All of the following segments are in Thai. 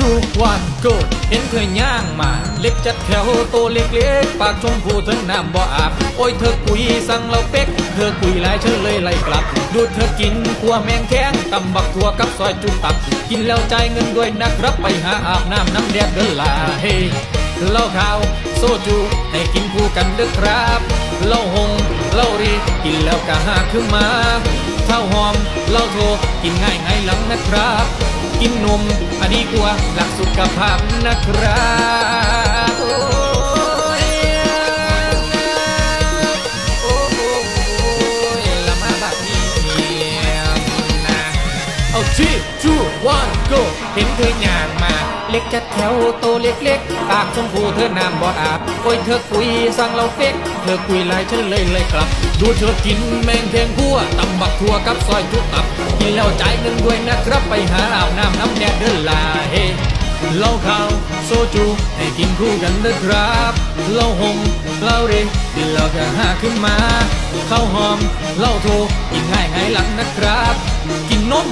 one go เห็นเธอย่างมา เล็กจัดแถวโตเล็กๆ ปากชมพูเธอน้ำบ่อาบ โอ้ยเธอกุยสั่งเราเป๊กเธอกุยหลายเธอเลยไล่กลับ ดูเธอกินขัวแมงแข้งตำบักถั่วกับซอยจุตับ กินแล้วจ่ายเงินด้วยนะครับไปหาอาบน้ำน้ำแดดเดินลาเฮ้เหล้าขาวโซจูให้กินคู่กันเด้อครับเหล้าหงเหล้ารีกินแล้วก็หาขึ้นมาข้าวหอมเหล้าโทกินง่ายไงหลังนะครับ กินนมอะดีกว่าหลักสุขภาพนะครับเอาที่จูวันโกเห็นเธอย่างมา เล็กจัดแถวโตเล็กๆปากชมพูเธอน้ำบ่อาบโอ้ยเธอคุยสั่งเราเฟกเธอคุยหลายฉันเลยเลยครับ ดูเธอกินแมงเทงพัวตำบักทั่วกับซอยจุตับ กินแล้วจ่ายเงินด้วยนะครับไปหาอาบน้ำน้ำแดดเดินลาเฮเหล้าขาวโซจูให้กินคู่กันนะครับเหล้าหงเหล้าเรกินแล้วก็หาขึ้นมาข้าวหอมเหล้าโทกินง่ายหายหลังนะครับ กินนม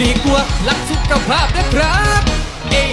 ดีกว่ารักสุขภาพนะครับ เอ้